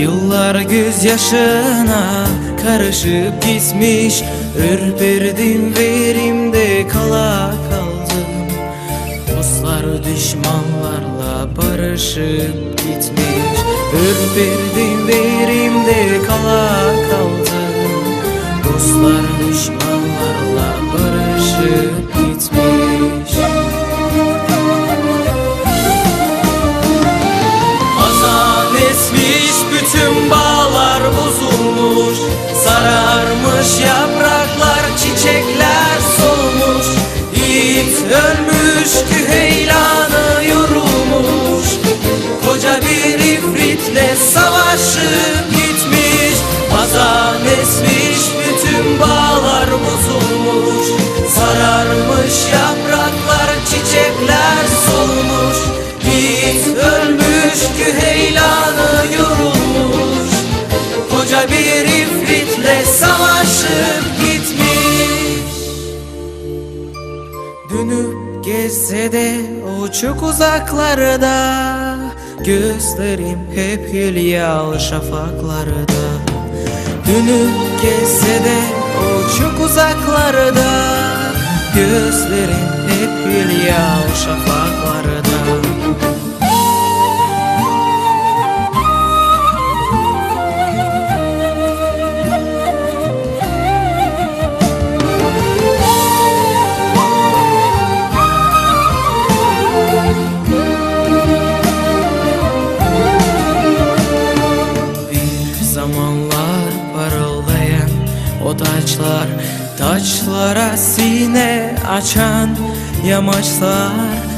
Yıllar gözyaşına karışıp gitmiş. Ürperdim verimde kala kaldım. Dostlar düşmanlarla barışıp gitmiş. Ürperdim verimde kala kaldım. Dostlar düşmanlarla Sararmış yapraklar çiçekler solmuş. Yiğit ölmüş küheylanı yorulmuş. Koca bir ifritle savaşıp Dönüp gezse de o çok uzaklarda. Gözlerim hep hülyalı şafaklarda. Dönüp gezse de o çok uzaklarda. Gözlerim hep hülyalı şafaklarda Taçlara sine açan yamaçlar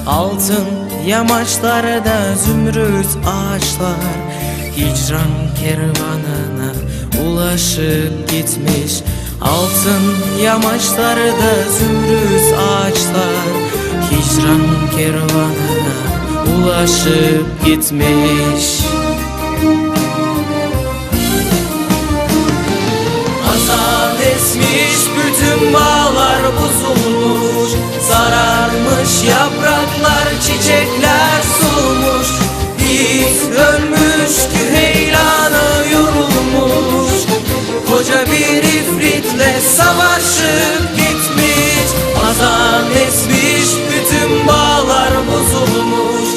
Altın yamaçlarda zümrüt ağaçlar. Hicran kervanına ulaşıp gitmiş Altın yamaçlarda zümrüt ağaçlar. Hicran kervanına ulaşıp gitmiş yapraklar çiçekler solmuş Yiğit ölmüş küheylanı yorulmuş. Koca bir ifritle savaşıp gitmiş. Azan esmiş bütün bağlar bozulmuş.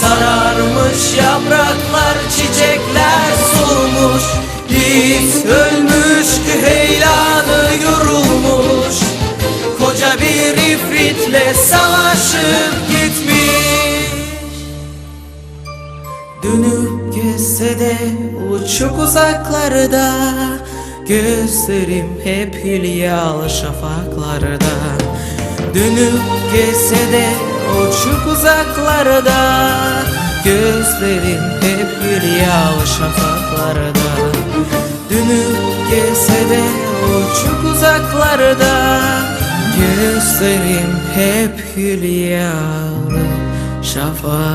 Sararmış yapraklar çiçekler solmuş Yiğit ölmüş küheylanı yorulmuş. Koca bir ifritle savaşıp Dönüp gezse de uçuk uzaklarda Gözlerim hep hülyalı şafaklarda. Dönüp gezse de uçuk uzaklarda Gözlerim hep hülyalı şafaklarda. Dönüp gezse de uçuk uzaklarda Gözlerim hep hülyalı şafaklarda